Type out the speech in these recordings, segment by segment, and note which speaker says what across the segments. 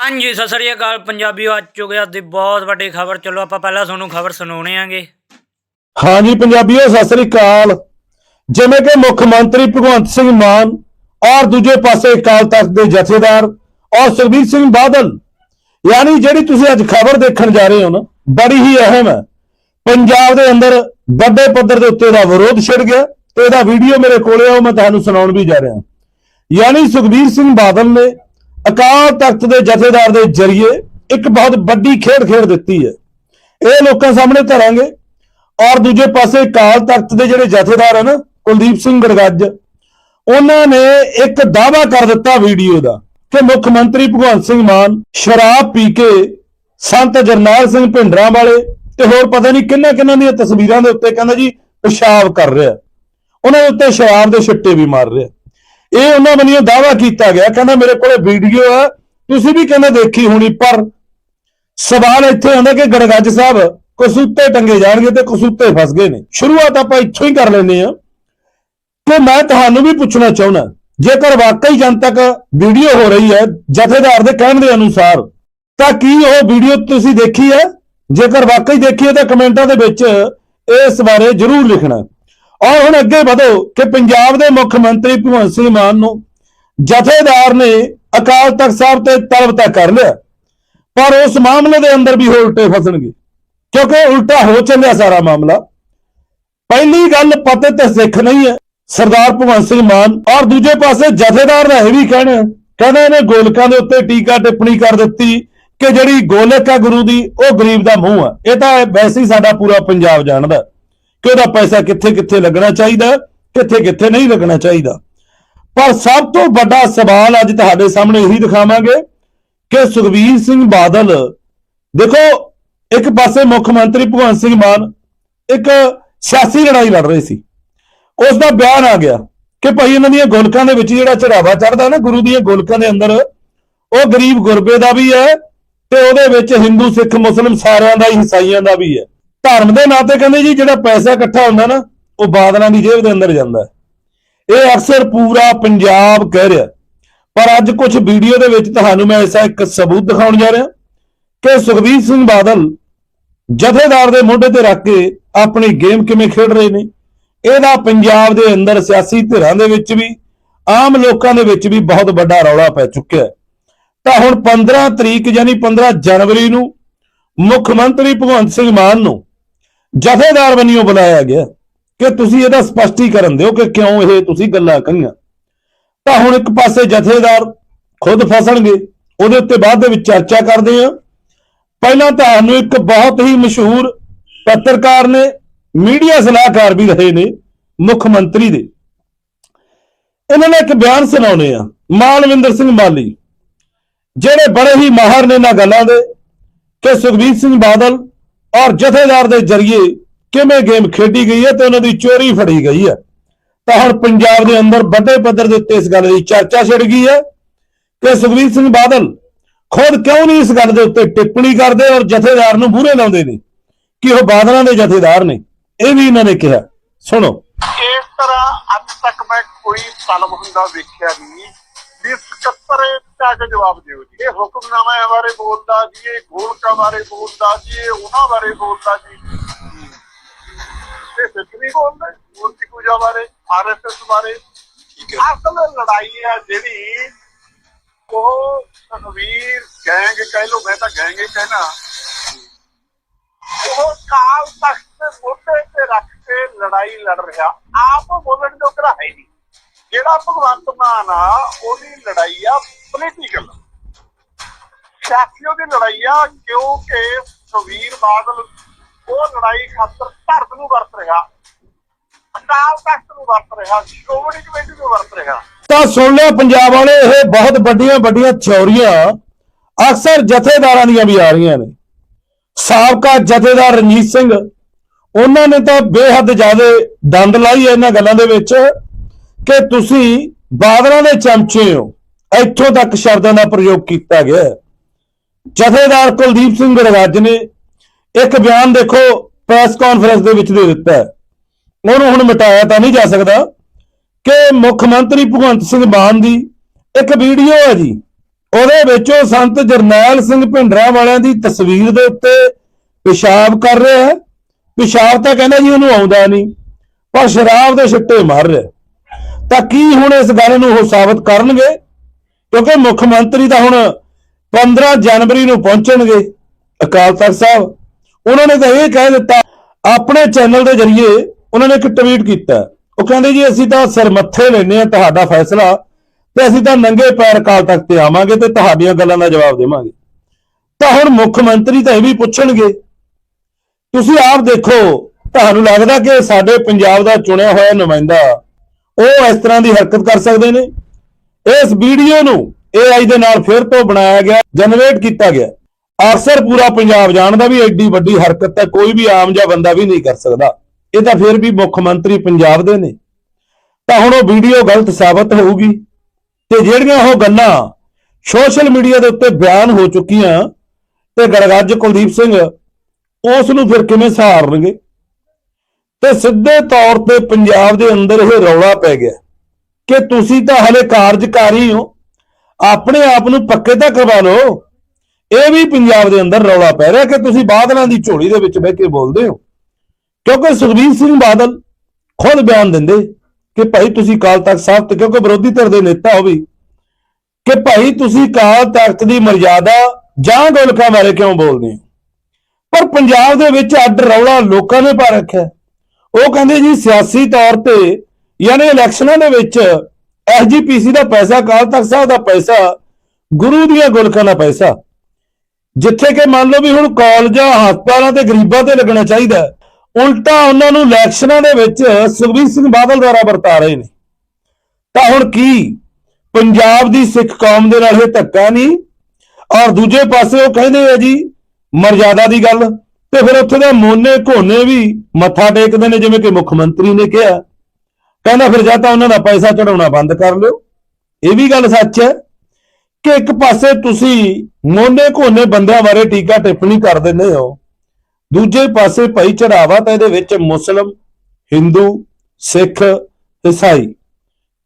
Speaker 1: ਹਾਂਜੀ, ਸਤਿ ਸ੍ਰੀ ਅਕਾਲ ਪੰਜਾਬੀਓ ਅੱਜ ਚੁੱਕਿਆ ਦੀ ਬਹੁਤ ਵੱਡੀ ਖਬਰ। ਚਲੋ, ਆਪਾਂ ਪਹਿਲਾਂ ਤੁਹਾਨੂੰ ਖਬਰ ਸੁਣਾਉਣੇ ਆਂਗੇ।
Speaker 2: ਹਾਂਜੀ, ਪੰਜਾਬੀਓ, ਸਤਿ ਸ੍ਰੀ ਅਕਾਲ। ਜਿਵੇਂ ਕਿ ਮੁੱਖ ਮੰਤਰੀ ਭਗਵੰਤ ਸਿੰਘ ਮਾਨ ਔਰ ਦੂਜੇ ਪਾਸੇ ਅਕਾਲ ਤਖਤ ਦੇ ਜਥੇਦਾਰ ਔਰ ਸੁਖਬੀਰ ਸਿੰਘ ਬਾਦਲ, ਯਾਨੀ ਜਿਹੜੀ ਤੁਸੀਂ ਅੱਜ ਖਬਰ ਦੇਖਣ ਜਾ ਰਹੇ ਹੋ ਨਾ, ਬੜੀ ਹੀ ਅਹਿਮ ਹੈ। ਪੰਜਾਬ ਦੇ ਅੰਦਰ ਵੱਡੇ ਪੱਧਰ ਦੇ ਉੱਤੇ ਦਾ ਵਿਰੋਧ ਛਿੜ ਗਿਆ ਤੇ ਇਹਦਾ ਵੀਡੀਓ ਮੇਰੇ ਕੋਲੇ ਆ, ਉਹ ਮੈਂ ਤੁਹਾਨੂੰ ਸੁਣਾਉਣ ਵੀ ਜਾ ਰਿਹਾ। ਯਾਨੀ ਸੁਖਬੀਰ ਸਿੰਘ ਬਾਦਲ ਨੇ ਅਕਾਲ ਤਖਤ ਦੇ ਜਥੇਦਾਰ ਦੇ ਜ਼ਰੀਏ ਇੱਕ ਬਹੁਤ ਵੱਡੀ ਖੇਡ ਖੇਡ ਦਿੱਤੀ ਹੈ। ਇਹ ਲੋਕਾਂ ਸਾਹਮਣੇ ਧਰਾਂਗੇ ਔਰ ਦੂਜੇ ਪਾਸੇ ਅਕਾਲ ਤਖਤ ਦੇ ਜਿਹੜੇ ਜਥੇਦਾਰ ਹਨ, ਕੁਲਦੀਪ ਸਿੰਘ ਗੜਗੱਜ, ਉਹਨਾਂ ਨੇ ਇੱਕ ਦਾਅਵਾ ਕਰ ਦਿੱਤਾ ਵੀਡੀਓ ਦਾ ਕਿ ਮੁੱਖ ਮੰਤਰੀ ਭਗਵੰਤ ਸਿੰਘ ਮਾਨ ਸ਼ਰਾਬ ਪੀ ਕੇ ਸੰਤ ਜਰਨੈਲ ਸਿੰਘ ਭਿੰਡਰਾਂ ਵਾਲੇ ਤੇ ਹੋਰ ਪਤਾ ਨਹੀਂ ਕਿੰਨਾ ਕਿੰਨਾ ਦੀਆਂ ਤਸਵੀਰਾਂ ਦੇ ਉੱਤੇ ਕਹਿੰਦਾ ਜੀ, ਪਿਸ਼ਾਬ ਕਰ ਰਿਹਾ। ਉਹਨਾਂ ਦੇ ਉੱਤੇ ਸ਼ਰਾਬ ਦੇ ਛਿੱਟੇ ਵੀ ਮਾਰ ਰਿਹਾ। ਇਹ ਉਹਨਾਂ ਵੱਲੋਂ ਦਾਅਵਾ ਕੀਤਾ ਗਿਆ, ਕਹਿੰਦਾ ਮੇਰੇ ਕੋਲੇ ਵੀਡੀਓ ਆ, ਤੁਸੀਂ ਵੀ ਕਹਿੰਦਾ ਦੇਖੀ ਹੋਣੀ, ਪਰ ਸਵਾਲ ਇੱਥੇ ਆਉਂਦਾ ਕਿ ਗੜਗੱਜ ਸਾਹਿਬ ਕਸੂਤੇ ਟੰਗੇ ਜਾਣਗੇ ਤੇ ਕਸੂਤੇ ਫਸ ਗਏ ਨੇ। ਸ਼ੁਰੂਆਤ ਆਪਾਂ ਇੱਥੋਂ ਹੀ ਕਰ ਲੈਨੇ ਆ ਕਿ ਮੈਂ ਤੁਹਾਨੂੰ ਵੀ ਪੁੱਛਣਾ ਚਾਹੁੰਦਾ, ਜੇਕਰ ਵਾਕਈ ਜਨਤਕ ਵੀਡੀਓ ਹੋ ਰਹੀ ਹੈ, ਜਥੇਦਾਰ ਦੇ ਕਹਿਣ ਦੇ ਅਨੁਸਾਰ, ਤਾਂ ਕੀ ਉਹ ਵੀਡੀਓ ਤੁਸੀਂ ਦੇਖੀ ਹੈ? ਜੇਕਰ ਵਾਕਈ ਦੇਖੀ ਹੈ, ਤਾਂ ਕਮੈਂਟਾਂ ਦੇ ਵਿੱਚ ਇਸ ਬਾਰੇ ਜ਼ਰੂਰ ਲਿਖਣਾ। ਔਰ ਹੁਣ ਅੱਗੇ ਵਧੋ ਕਿ ਪੰਜਾਬ ਦੇ ਮੁੱਖ ਮੰਤਰੀ ਭਗਵੰਤ ਸਿੰਘ ਮਾਨ ਨੂੰ ਜਥੇਦਾਰ ਨੇ ਅਕਾਲ ਤਖਤ ਸਾਹਿਬ ਤੇ ਤਲਬ ਤਾਂ ਕਰ ਲਿਆ, ਪਰ ਉਸ ਮਾਮਲੇ ਦੇ ਅੰਦਰ ਵੀ ਉਹ ਉਲਟੇ ਫਸਣਗੇ, ਕਿਉਂਕਿ ਉਲਟਾ ਹੋ ਚੱਲਿਆ ਸਾਰਾ ਮਾਮਲਾ। ਪਹਿਲੀ ਗੱਲ ਪਤੇ ਤੇ ਸਿੱਖ ਨਹੀਂ ਹੈ, ਸਰਦਾਰ ਭਗਵੰਤ ਸਿੰਘ ਮਾਨ, ਔਰ ਦੂਜੇ ਪਾਸੇ ਜਥੇਦਾਰ ਦਾ ਇਹ ਵੀ ਕਹਿਣਾ ਕਹਿੰਦਾ ਇਹਨੇ ਗੋਲਕਾਂ ਦੇ ਉੱਤੇ ਟੀਕਾ ਟਿੱਪਣੀ ਕਰ ਦਿੱਤੀ ਕਿ ਜਿਹੜੀ ਗੋਲਕ ਹੈ ਗੁਰੂ ਦੀ, ਉਹ ਗਰੀਬ ਦਾ ਮੂੰਹ ਆ। ਇਹ ਤਾਂ ਵੈਸੇ ਹੀ ਸਾਡਾ ਪੂਰਾ ਪੰਜਾਬ ਜਾਣਦਾ। ਹੈ ਕਿ ਉਹਦਾ ਪੈਸਾ ਕਿੱਥੇ ਕਿੱਥੇ ਲੱਗਣਾ ਚਾਹੀਦਾ, ਕਿੱਥੇ ਕਿੱਥੇ ਨਹੀਂ ਲੱਗਣਾ ਚਾਹੀਦਾ। ਪਰ ਸਭ ਤੋਂ ਵੱਡਾ ਸਵਾਲ ਅੱਜ ਤੁਹਾਡੇ ਸਾਹਮਣੇ ਇਹੀ ਦਿਖਾਵਾਂਗੇ ਕਿ ਸੁਖਬੀਰ ਸਿੰਘ ਬਾਦਲ, ਦੇਖੋ, ਇੱਕ ਪਾਸੇ ਮੁੱਖ ਮੰਤਰੀ ਭਗਵੰਤ ਸਿੰਘ ਮਾਨ, ਇੱਕ ਸਿਆਸੀ ਲੜਾਈ ਲੜ ਰਹੇ ਸੀ। ਉਸ ਦਾ ਬਿਆਨ ਆ ਗਿਆ ਕਿ ਭਾਈ ਇਹਨਾਂ ਦੀਆਂ ਗੋਲਕਾਂ ਦੇ ਵਿੱਚ ਜਿਹੜਾ ਚੜਾਵਾ ਚੜਦਾ ਨਾ, ਗੁਰੂ ਦੀਆਂ ਗੋਲਕਾਂ ਦੇ ਅੰਦਰ, ਉਹ ਗਰੀਬ ਗੁਰਬੇ ਦਾ ਵੀ ਹੈ ਤੇ ਉਹਦੇ ਵਿੱਚ ਹਿੰਦੂ, ਸਿੱਖ, ਮੁਸਲਮ ਸਾਰਿਆਂ ਦਾ ਹੀ ਈਸਾਈਆਂ ਦਾ ਵੀ ਹੈ। ਧਰਮ ਦੇ ਨਾਂ ਤੇ ਕਹਿੰਦੇ ਜੀ, ਜਿਹੜਾ ਪੈਸਾ ਇਕੱਠਾ ਹੁੰਦਾ ਨਾ, ਉਹ ਬਾਦਲਾਂ ਦੀ ਜੇਬ ਦੇ ਅੰਦਰ ਜਾਂਦਾ ਇਹ ਅਕਸਰ ਪੂਰਾ ਪੰਜਾਬ ਕਹਿ ਰਿਹਾ ਪਰ ਅੱਜ ਕੁਝ ਵੀਡੀਓ ਦੇ ਵਿੱਚ ਤੁਹਾਨੂੰ ਮੈਂ ਐਸਾ ਇੱਕ ਸਬੂਤ ਦਿਖਾਉਣ ਜਾ ਰਿਹਾ ਕਿ ਸੁਖਬੀਰ ਸਿੰਘ ਬਾਦਲ ਜਥੇਦਾਰ ਦੇ ਮੋਢੇ ਤੇ ਰੱਖ ਕੇ ਆਪਣੀ ਗੇਮ ਕਿਵੇਂ ਖੇਡ ਰਹੇ ਨੇ। ਇਹਦਾ ਪੰਜਾਬ ਦੇ ਅੰਦਰ ਸਿਆਸੀ ਧਿਰਾਂ ਦੇ ਵਿੱਚ ਵੀ, ਆਮ ਲੋਕਾਂ ਦੇ ਵਿੱਚ ਵੀ ਬਹੁਤ ਵੱਡਾ ਰੌਲਾ ਪੈ ਚੁੱਕਿਆ ਤਾਂ ਹੁਣ 15 ਤਰੀਕ ਯਾਨੀ 15 ਜਨਵਰੀ ਨੂੰ ਮੁੱਖ ਮੰਤਰੀ ਭਗਵੰਤ ਸਿੰਘ ਮਾਨ ਨੂੰ ਜਥੇਦਾਰ ਵੱਲੋਂ ਬੁਲਾਇਆ ਗਿਆ ਕਿ ਤੁਸੀਂ ਇਹਦਾ ਸਪਸ਼ਟੀਕਰਨ ਦਿਓ ਕਿ ਕਿਉਂ ਇਹ ਤੁਸੀਂ ਗੱਲਾਂ ਕਹੀਆਂ। ਤਾਂ ਹੁਣ ਇੱਕ ਪਾਸੇ ਜਥੇਦਾਰ ਖੁਦ ਫਸਣਗੇ, ਉਹਦੇ ਉੱਤੇ ਬਾਅਦ ਦੇ ਵਿੱਚ ਚਰਚਾ ਕਰਦੇ ਆ ਪਹਿਲਾਂ ਤੁਹਾਨੂੰ ਇੱਕ ਬਹੁਤ ਹੀ ਮਸ਼ਹੂਰ ਪੱਤਰਕਾਰ ਨੇ, ਮੀਡੀਆ ਸਲਾਹਕਾਰ ਵੀ ਰਹੇ ਨੇ, ਮੁੱਖ ਮੰਤਰੀ ਦੇ। ਇਹਨਾਂ ਨੇ ਇੱਕ ਬਿਆਨ ਸੁਣਾਉਣੇ ਆ, ਮਾਨਵਿੰਦਰ ਸਿੰਘ ਮਾਲੀ, ਜਿਹੜੇ ਬੜੇ ਹੀ ਮਾਹਰ ਨੇ ਇਹਨਾਂ ਗੱਲਾਂ ਦੇ, ਕਿ ਸੁਖਬੀਰ ਸਿੰਘ ਬਾਦਲ ਔਰ ਜਥੇਦਾਰ ਦੇ ਜ਼ਰੀਏ ਕਿਵੇਂ ਗੇਮ ਖੇਡੀ ਗਈ ਹੈ ਤੇ ਉਹਨਾਂ ਦੀ ਚੋਰੀ ਫੜੀ ਗਈ ਹੈ। ਤਾਂ ਹੁਣ ਪੰਜਾਬ ਦੇ ਅੰਦਰ ਵੱਡੇ ਪੱਧਰ ਦੇ ਉੱਤੇ ਇਸ ਗੱਲ ਦੀ ਚਰਚਾ ਛਿੜ ਗਈ ਹੈ ਕਿ ਸੁਖਬੀਰ ਸਿੰਘ ਬਾਦਲ ਖੁਦ ਕਿਉਂ ਨਹੀਂ ਇਸ ਗੱਲ ਦੇ ਉੱਤੇ ਟਿੱਪਣੀ ਕਰਦੇ ਔਰ ਜਥੇਦਾਰ ਨੂੰ ਬੂਰੇ ਲਾਉਂਦੇ ਨੇ ਕਿ ਉਹ ਬਾਦਲਾਂ ਦੇ ਜਥੇਦਾਰ ਨੇ। ਇਹ ਵੀ ਇਹਨਾਂ ਨੇ ਕਿਹਾ। ਸੁਣੋ।
Speaker 3: ਇਸ ਤਰ੍ਹਾਂ ਅੱਜ ਤੱਕ ਮੈਂ ਕੋਈ ਤਲਬ ਹੁੰਦਾ ਵੇਖਿਆ ਨਹੀਂ। ਵੀ 77 ਤੱਕ ਜਵਾਬ ਦਿਓ ਜੀ। ਇਹ ਹੁਕਮਨਾਮਾ ਬਾਰੇ ਬੋਲਦਾ ਜੀ ਇਹ ਗੋਲਕਾ ਬਾਰੇ ਬੋਲਦਾ ਜੀ ਇਹ ਉਹਨਾਂ ਬਾਰੇ ਬੋਲਦਾ ਜੀ। ਇਹ ਸਿੱਖ ਬੋਲਦਾ ਮੂਰਤੀ ਪੂਜਾ ਬਾਰੇ ਆਰਐਸਐਸ ਬਾਰੇ। ਅਸਲ ਲੜਾਈ ਹੈ ਜਿਹੜੀ ਉਹ ਤਨਵੀਰ ਗੈਂਗ ਕਹਿ ਲੋ ਮੈਂ ਤਾਂ ਗੈਂਗ ਹੀ ਕਹਿਣਾ। ਉਹ ਕਾਲ ਤਖਤ ਮੋਢੇ ਤੇ ਰੱਖ ਕੇ ਲੜਾਈ ਲੜ ਰਿਹਾ। ਆਪ ਬੋਲਣ ਜੋਗਰਾ ਹੈ ਨਹੀਂ। ਜਿਹੜਾ ਭਗਵੰਤ ਮਾਨ ਆ, ਉਹਦੀ ਲੜਾਈ ਆ ਪੋਲੀਟੀਕਲ ਸਿਆਸੀਓ ਦੀ ਲੜਾਈ ਆ ਕਿਉਂਕਿ ਸੁਵੀਰ ਬਾਦਲ ਉਹ ਲੜਾਈ ਖਾਤਰ ਧਰਮ ਨੂੰ ਵਰਤ ਰਿਹਾ, ਅਕਾਲ ਤਖਤ ਨੂੰ ਵਰਤ ਰਿਹਾ, ਸ਼੍ਰੋਮਣੀ ਕਮੇਟੀ ਨੂੰ ਵਰਤ ਰਿਹਾ।
Speaker 2: ਤਾਂ ਸੁਣ ਲਿਆ ਪੰਜਾਬ ਵਾਲੇ, ਇਹ ਬਹੁਤ ਵੱਡੀਆਂ ਵੱਡੀਆਂ ਥਿਉਰੀਆਂ ਅਕਸਰ ਜਥੇਦਾਰਾਂ ਦੀਆਂ ਵੀ ਆ ਰਹੀਆਂ ਨੇ। ਸਾਬਕਾ ਜਥੇਦਾਰ ਰਣਜੀਤ ਸਿੰਘ, ਉਹਨਾਂ ਨੇ ਤਾਂ ਬੇਹੱਦ ਜ਼ਿਆਦਾ ਦੰਦ ਲਾਈ ਹੈ ਇਹਨਾਂ ਗੱਲਾਂ ਦੇ ਵਿੱਚ। ਕਿ ਤੁਸੀਂ ਬਾਦਲਾਂ ਦੇ ਚਮਚੇ ਹੋ। ਇੱਥੋਂ ਤੱਕ ਸ਼ਬਦਾਂ ਦਾ ਪ੍ਰਯੋਗ ਕੀਤਾ ਗਿਆ ਹੈ। ਜਥੇਦਾਰ ਕੁਲਦੀਪ ਸਿੰਘ ਗੜਵਾਜ ਨੇ ਇੱਕ ਬਿਆਨ ਦੇਖੋ ਪ੍ਰੈਸ ਕਾਨਫਰੰਸ ਦੇ ਵਿੱਚ ਦੇ ਦਿੱਤਾ ਹੈ। ਉਹਨੂੰ ਹੁਣ ਮਿਟਾਇਆ ਤਾਂ ਨਹੀਂ ਜਾ ਸਕਦਾ ਕਿ ਮੁੱਖ ਮੰਤਰੀ ਭਗਵੰਤ ਸਿੰਘ ਮਾਨ ਦੀ ਇੱਕ ਵੀਡੀਓ ਹੈ ਜੀ। ਉਹਦੇ ਵਿੱਚ ਉਹ ਸੰਤ ਜਰਨੈਲ ਸਿੰਘ ਭਿੰਡਰਾ ਵਾਲਿਆਂ ਦੀ ਤਸਵੀਰ ਦੇ ਉੱਤੇ ਪਿਸ਼ਾਬ ਕਰ ਰਿਹਾ ਹੈ। ਪਿਸ਼ਾਬ ਤਾਂ ਕਹਿੰਦਾ ਜੀ ਉਹਨੂੰ ਆਉਂਦਾ ਨਹੀਂ, ਪਰ ਸ਼ਰਾਬ ਦੇ ਛਿੱਟੇ ਮਾਰ ਰਿਹਾ ਤਾਂ ਕੀ ਹੁਣ ਇਸ ਗੱਲ ਨੂੰ ਉਹ ਸਾਬਤ ਕਰਨਗੇ? ਕਿਉਂਕਿ ਮੁੱਖ ਮੰਤਰੀ ਤਾਂ ਹੁਣ 15 ਜਨਵਰੀ ਨੂੰ ਪਹੁੰਚਣਗੇ, ਅਕਾਲ ਤਖਤ ਸਾਹਿਬ। ਉਹਨਾਂ ਨੇ ਤਾਂ ਇਹ ਕਹਿ ਦਿੱਤਾ, ਆਪਣੇ ਚੈਨਲ ਦੇ ਜ਼ਰੀਏ ਉਹਨਾਂ ਨੇ ਇੱਕ ਟਵੀਟ ਕੀਤਾ। ਉਹ ਕਹਿੰਦੇ ਜੀ, ਅਸੀਂ ਤਾਂ ਸਰਮੱਥੇ ਲੈਨੇ ਆ ਤੁਹਾਡਾ ਫੈਸਲਾ ਤੇ ਅਸੀਂ ਤਾਂ ਨੰਗੇ ਪੈਰ ਅਕਾਲ ਤਖਤ ਤੇ ਆਵਾਂਗੇ ਤੇ ਤੁਹਾਡੀਆਂ ਗੱਲਾਂ ਦਾ ਜਵਾਬ ਦੇਵਾਂਗੇ। ਤਾਂ ਹੁਣ ਮੁੱਖ ਮੰਤਰੀ ਤਾਂ ਇਹ ਵੀ ਪੁੱਛਣਗੇ, ਤੁਸੀਂ ਆਪ ਦੇਖੋ, ਤੁਹਾਨੂੰ ਲੱਗਦਾ ਕਿ ਸਾਡੇ ਪੰਜਾਬ ਦਾ ਚੁਣਿਆ ਹੋਇਆ ਨੁਮਾਇੰਦਾ ਉਹ ਇਸ ਤਰ੍ਹਾਂ ਦੀ ਹਰਕਤ ਕਰ ਸਕਦੇ ਨੇ। ਇਸ ਵੀਡੀਓ ਨੂੰ AI ਦੇ ਨਾਲ ਫਿਰ ਤੋਂ ਬਣਾਇਆ ਗਿਆ ਜਨਰੇਟ ਕੀਤਾ ਗਿਆ। ਅਕਸਰ ਪੂਰਾ ਪੰਜਾਬ ਜਾਣਦਾ ਵੀ ਐਡੀ ਵੱਡੀ ਹਰਕਤ ਤਾਂ ਕੋਈ ਵੀ ਆਮ ਜਿਹਾ ਬੰਦਾ ਵੀ ਨਹੀਂ ਕਰ ਸਕਦਾ। ਇਹ ਤਾਂ ਫਿਰ ਵੀ ਮੁੱਖ ਮੰਤਰੀ ਪੰਜਾਬ ਦੇ ਨੇ। ਤਾਂ ਹੁਣ ਉਹ ਵੀਡੀਓ ਗਲਤ ਸਾਬਤ ਹੋਊਗੀ। ਤੇ ਜਿਹੜੀਆਂ ਉਹ ਗੱਲਾਂ ਸੋਸ਼ਲ ਮੀਡੀਆ ਦੇ ਉੱਤੇ ਬਿਆਨ ਹੋ ਚੁੱਕੀਆਂ, ਤੇ ਗੜਗੱਜ ਕੁਲਦੀਪ ਸਿੰਘ, ਉਸ ਨੂੰ ਫਿਰ ਕਿਵੇਂ ਸਹਾਰਨਗੇ ਤੇ ਸਿੱਧੇ ਤੌਰ ਤੇ ਪੰਜਾਬ ਦੇ ਅੰਦਰ ਇਹ ਰੌਲਾ ਪੈ ਗਿਆ ਕਿ ਤੁਸੀਂ ਤਾਂ ਹਲੇ ਕਾਰਜਕਾਰੀ ਹੋ, ਆਪਣੇ ਆਪ ਨੂੰ ਪੱਕੇ ਤਾਂ ਕਰਵਾ ਲਓ ਇਹ ਵੀ ਪੰਜਾਬ ਦੇ ਅੰਦਰ ਰੌਲਾ ਪੈ ਰਿਹਾ ਕਿ ਤੁਸੀਂ ਬਾਦਲਾਂ ਦੀ ਝੋਲੀ ਦੇ ਵਿੱਚ ਬਹਿ ਕੇ ਬੋਲਦੇ ਹੋ। ਕਿਉਂਕਿ ਸੁਖਬੀਰ ਸਿੰਘ ਬਾਦਲ ਖੁਦ ਬਿਆਨ ਦਿੰਦੇ ਕਿ ਭਾਈ ਤੁਸੀਂ ਕਾਲ ਤਖਤ ਸਾਹਿਬ ਤੇ, ਕਿਉਂਕਿ ਵਿਰੋਧੀ ਧਿਰ ਦੇ ਨੇਤਾ ਹੋ ਵੀ, ਕਿ ਭਾਈ ਤੁਸੀਂ ਕਾਲ ਤਖਤ ਦੀ ਮਰਜ਼ਾਦਾ ਜਾਂ ਗੋਲਕਾਂ ਬਾਰੇ ਕਿਉਂ ਬੋਲਦੇ ਹੋ? ਪਰ ਪੰਜਾਬ ਦੇ ਵਿੱਚ ਅੱਡ ਰੌਲਾ ਲੋਕਾਂ ਨੇ ਪਾ ਰੱਖਿਆ। ਉਹ ਕਹਿੰਦੇ ਜੀ, ਸਿਆਸੀ ਤੌਰ ਤੇ ਯਾਨੀ ਇਲੈਕਸ਼ਨਾਂ ਦੇ ਵਿੱਚ ਐਸਜੀਪੀਸੀ ਦਾ ਪੈਸਾ ਕਾਲ ਤਖਤ ਸਾਹਿਬ ਦਾ ਪੈਸਾ, ਗੁਰੂ ਦੀਆਂ ਗੁਲਕਾਂ ਦਾ ਪੈਸਾ। ਜਿੱਥੇ ਕਿ ਮੰਨ ਲਓ ਵੀ ਹੁਣ ਕਾਲਜਾਂ, ਹਸਪਤਾਲਾਂ ਤੇ ਗਰੀਬਾਂ ਤੇ ਲੱਗਣਾ ਚਾਹੀਦਾ ਉਲਟਾ ਉਹਨਾਂ ਨੂੰ ਇਲੈਕਸ਼ਨਾਂ ਦੇ ਵਿੱਚ ਸੁਖਬੀਰ ਸਿੰਘ ਬਾਦਲ ਦੁਆਰਾ ਵਰਤਾ ਰਹੇ ਨੇ। ਤਾਂ ਹੁਣ ਕੀ? ਪੰਜਾਬ ਦੀ ਸਿੱਖ ਕੌਮ ਦੇ ਨਾਲ ਇਹ ਧੱਕਾ ਨਹੀਂ? ਔਰ ਦੂਜੇ ਪਾਸੇ ਉਹ ਕਹਿੰਦੇ ਆ ਜੀ, ਮਰਜ਼ਾਦਾ ਦੀ ਗੱਲ ਤੇ ਫਿਰ ਉੱਥੇ ਦੇ ਮੋਨੇ ਘੋਨੇ ਵੀ ਮੱਥਾ ਟੇਕਦੇ ਨੇ, ਜਿਵੇਂ ਕਿ ਮੁੱਖ ਮੰਤਰੀ ਨੇ ਕਿਹਾ। ਕਹਿੰਦਾ ਫਿਰ ਜਾਂ ਤਾਂ ਉਹਨਾਂ ਦਾ ਪੈਸਾ ਚੜਾਉਣਾ ਬੰਦ ਕਰ ਲਿਓ। ਇਹ ਵੀ ਗੱਲ ਸੱਚ ਹੈ ਕਿ ਇੱਕ ਪਾਸੇ ਤੁਸੀਂ ਮੋਨੇ ਘੋਨੇ ਬੰਦਿਆਂ ਬਾਰੇ ਟੀਕਾ ਟਿੱਪਣੀ ਕਰ ਦਿੰਦੇ ਹੋ। ਦੂਜੇ ਪਾਸੇ ਭਾਈ ਚੜਾਵਾ ਤਾਂ ਇਹਦੇ ਵਿੱਚ ਮੁਸਲਮ, ਹਿੰਦੂ, ਸਿੱਖ ਈਸਾਈ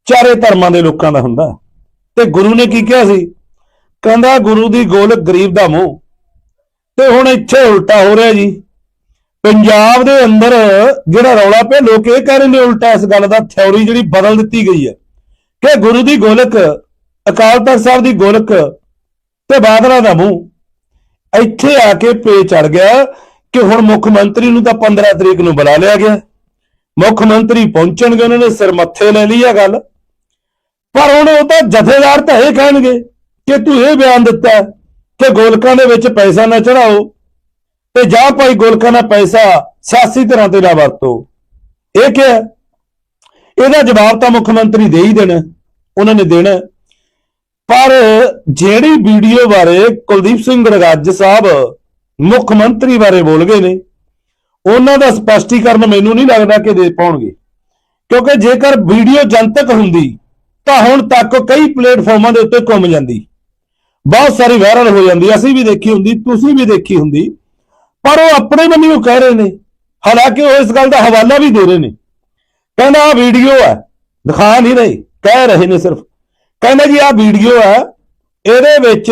Speaker 2: ਚਾਰੇ ਧਰਮਾਂ ਦੇ ਲੋਕਾਂ ਦਾ ਹੁੰਦਾ। ਤੇ ਗੁਰੂ ਨੇ ਕੀ ਕਿਹਾ ਸੀ? ਕਹਿੰਦਾ ਗੁਰੂ ਦੀ ਗੋਲਕ ਗਰੀਬ ਦਾ ਮੂੰਹ। ਤੇ ਹੁਣ ਇੱਥੇ ਉਲਟਾ ਹੋ ਰਿਹਾ ਜੀ। ਪੰਜਾਬ ਦੇ ਅੰਦਰ ਜਿਹੜਾ ਰੌਲਾ ਪਿਆ, ਲੋਕ ਇਹ ਕਹਿ ਰਹੇ ਨੇ ਉਲਟਾ ਇਸ ਗੱਲ ਦਾ ਥਿਉਰੀ ਜਿਹੜੀ ਬਦਲ ਦਿੱਤੀ ਗਈ ਹੈ ਕਿ ਗੁਰੂ ਦੀ ਗੋਲਕ, ਅਕਾਲ ਤਖਤ ਸਾਹਿਬ ਦੀ ਗੋਲਕ ਤੇ ਬਾਦਲਾਂ ਦਾ ਮੂੰਹ, ਇੱਥੇ ਆ ਕੇ ਪੇ ਚੜ ਗਿਆ ਕਿ ਹੁਣ ਮੁੱਖ ਮੰਤਰੀ ਨੂੰ ਤਾਂ 15 ਤਰੀਕ ਨੂੰ ਬੁਲਾ ਲਿਆ ਗਿਆ। ਮੁੱਖ ਮੰਤਰੀ ਪਹੁੰਚਣਗੇ ਉਹਨਾਂ ਨੇ ਸਿਰ ਮੱਥੇ ਲੈ ਲਈ ਆ ਗੱਲ। ਪਰ ਹੁਣ ਉਹ ਤਾਂ ਜਥੇਦਾਰ ਤਾਂ ਇਹ ਕਹਿਣਗੇ ਕਿ ਤੂੰ ਇਹ ਬਿਆਨ ਦਿੱਤਾ। ਕਿ ਗੋਲਕਾਂ ਦੇ ਵਿੱਚ ਪੈਸਾ ਨਾ ਚੜਾਓ ਤੇ ਜਾਂ ਭਾਈ ਗੋਲਕਾਂ ਦਾ ਪੈਸਾ ਸਿਆਸੀ ਤਰ੍ਹਾਂ ਤੇ ਨਾ ਵਰਤੋ। ਇਹ ਕੀ ਇਹਦਾ ਜਵਾਬ ਤਾਂ ਮੁੱਖ ਮੰਤਰੀ ਦੇ ਹੀ ਦੇਣਾ, ਉਹਨਾਂ ਨੇ ਦੇਣਾ। ਪਰ ਜਿਹੜੀ ਵੀਡੀਓ ਬਾਰੇ ਕੁਲਦੀਪ ਸਿੰਘ ਗੜਗੱਜ ਸਾਹਿਬ ਮੁੱਖ ਮੰਤਰੀ ਬਾਰੇ ਬੋਲ ਗਏ ਨੇ, ਉਹਨਾਂ ਦਾ ਸਪਸ਼ਟੀਕਰਨ ਮੈਨੂੰ ਨਹੀਂ ਲੱਗਦਾ ਕਿ ਦੇ ਪਾਉਣਗੇ। ਕਿਉਂਕਿ ਜੇਕਰ ਵੀਡੀਓ ਜਨਤਕ ਹੁੰਦੀ, ਤਾਂ ਹੁਣ ਤੱਕ ਕਈ ਪਲੇਟਫਾਰਮਾਂ ਦੇ ਉੱਤੇ ਘੁੰਮ ਜਾਂਦੀ। ਬਹੁਤ ਸਾਰੀ ਵਾਇਰਲ ਹੋ ਜਾਂਦੀ ਅਸੀਂ ਵੀ ਦੇਖੀ ਹੁੰਦੀ, ਤੁਸੀਂ ਵੀ ਦੇਖੀ ਹੁੰਦੀ। ਪਰ ਉਹ ਆਪਣੇ ਬੰਨਿਓ ਕਹਿ ਰਹੇ ਨੇ, ਹਾਲਾਂਕਿ ਉਹ ਇਸ ਗੱਲ ਦਾ ਹਵਾਲਾ ਵੀ ਦੇ ਰਹੇ ਨੇ। ਕਹਿੰਦਾ ਆ ਵੀਡੀਓ ਹੈ। ਦਿਖਾ ਨਹੀਂ ਰਹੇ, ਕਹਿ ਰਹੇ ਨੇ ਸਿਰਫ। ਕਹਿੰਦਾ ਜੀ ਆ ਵੀਡੀਓ ਹੈ, ਇਹਦੇ ਵਿੱਚ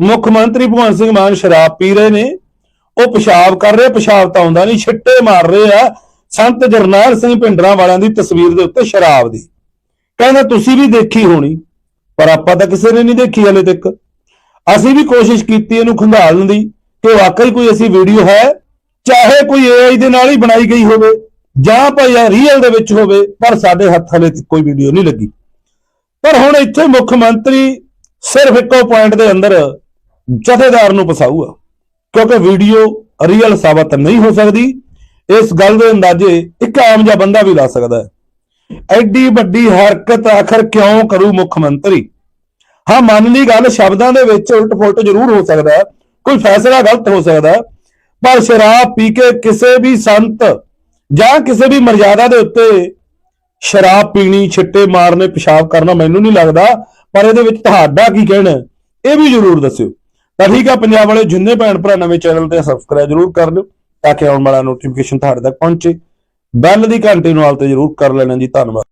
Speaker 2: ਮੁੱਖ ਮੰਤਰੀ ਭਗਵੰਤ ਸਿੰਘ ਮਾਨ ਸ਼ਰਾਬ ਪੀ ਰਹੇ ਨੇ। ਉਹ ਪਿਸ਼ਾਬ ਕਰ ਰਹੇ, ਪਿਸ਼ਾਬ ਤਾਂ ਆਉਂਦਾ ਨਹੀਂ, ਛਿੱਟੇ ਮਾਰ ਰਹੇ ਆ ਸੰਤ ਜਰਨੈਲ ਸਿੰਘ ਭਿੰਡਰਾਂ ਵਾਲਿਆਂ ਦੀ ਤਸਵੀਰ ਦੇ ਉੱਤੇ ਸ਼ਰਾਬ ਦੀ। ਕਹਿੰਦਾ, ਤੁਸੀਂ ਵੀ ਦੇਖੀ ਹੋਣੀ, ਪਰ ਆਪਾਂ ਤਾਂ ਕਿਸੇ ਨੇ ਨਹੀਂ ਦੇਖੀ ਹਲੇ ਤੱਕ। ਅਸੀਂ ਵੀ ਕੋਸ਼ਿਸ਼ ਕੀਤੀ ਇਹਨੂੰ ਖੰਗਾਲਣ ਦੀ ਕਿ ਵਾਕਈ ਕੋਈ ਐਸੀ ਵੀਡੀਓ ਹੈ, ਚਾਹੇ ਕੋਈ AI ਦੇ ਨਾਲ ਹੀ ਬਣਾਈ ਗਈ ਹੋਵੇ ਜਾਂ ਭਾਈ ਰੀਅਲ ਦੇ ਵਿੱਚ ਹੋਵੇ, ਪਰ ਸਾਡੇ ਹੱਥ ਹਲੇ ਕੋਈ ਵੀਡੀਓ ਨਹੀਂ ਲੱਗੀ। ਪਰ ਹੁਣ ਇੱਥੇ ਮੁੱਖ ਮੰਤਰੀ ਸਿਰਫ ਇੱਕੋ ਪੁਆਇੰਟ ਦੇ ਅੰਦਰ ਜਥੇਦਾਰ ਨੂੰ ਫਸਾਊਗਾ, ਕਿਉਂਕਿ ਵੀਡੀਓ ਰੀਅਲ ਸਾਬਤ ਨਹੀਂ ਹੋ ਸਕਦੀ। ਇਸ ਗੱਲ ਦੇ ਅੰਦਾਜ਼ੇ ਇੱਕ ਆਮ ਜਿਹਾ ਬੰਦਾ ਵੀ ਲਾ ਸਕਦਾ ਹੈ। ਐਡੀ ਵੱਡੀ ਹਰਕਤ ਆਖਰ ਕਿਉਂ ਕਰੂ ਮੁੱਖ ਮੰਤਰੀ? ਹਾਂ, ਮੰਨ ਲਈ ਗੱਲ, ਸ਼ਬਦਾਂ ਦੇ ਵਿੱਚ ਉਲਟ ਫੁਲਟ ਜ਼ਰੂਰ ਹੋ ਸਕਦਾ ਹੈ। ਕੋਈ ਫੈਸਲਾ ਗਲਤ ਹੋ ਸਕਦਾ ਹੈ। ਪਰ ਸ਼ਰਾਬ ਪੀ ਕੇ ਕਿਸੇ ਵੀ ਸੰਤ ਜਾਂ ਕਿਸੇ ਵੀ ਮਰਜ਼ਾਦਾ ਦੇ ਉੱਤੇ ਸ਼ਰਾਬ ਪੀਣੀ, ਛਿੱਟੇ ਮਾਰਨੇ, ਪਿਸ਼ਾਬ ਕਰਨਾ ਮੈਨੂੰ ਨਹੀਂ ਲੱਗਦਾ। ਪਰ ਇਹਦੇ ਵਿੱਚ ਤੁਹਾਡਾ ਕੀ ਕਹਿਣਾ ਇਹ ਵੀ ਜ਼ਰੂਰ ਦੱਸਿਓ। ਤਾਂ ਠੀਕ ਆ ਪੰਜਾਬ ਵਾਲੇ ਜਿੰਨੇ ਭੈਣ ਭਰਾ ਨਵੇਂ ਚੈਨਲ ਤੇ ਸਬਸਕ੍ਰਾਈਬ ਜ਼ਰੂਰ ਕਰ ਲਿਓ, ਤਾਂ ਕਿ ਆਉਣ ਵਾਲਾ ਨੋਟੀਫਿਕੇਸ਼ਨ ਤੁਹਾਡੇ ਤੱਕ ਪਹੁੰਚੇ। ਬੈਲ ਦੀ ਘੰਟੀ ਨੂੰ ਆਲ ਤੇ ਜ਼ਰੂਰ ਕਰ ਲੈਣਾ ਜੀ, ਧੰਨਵਾਦ।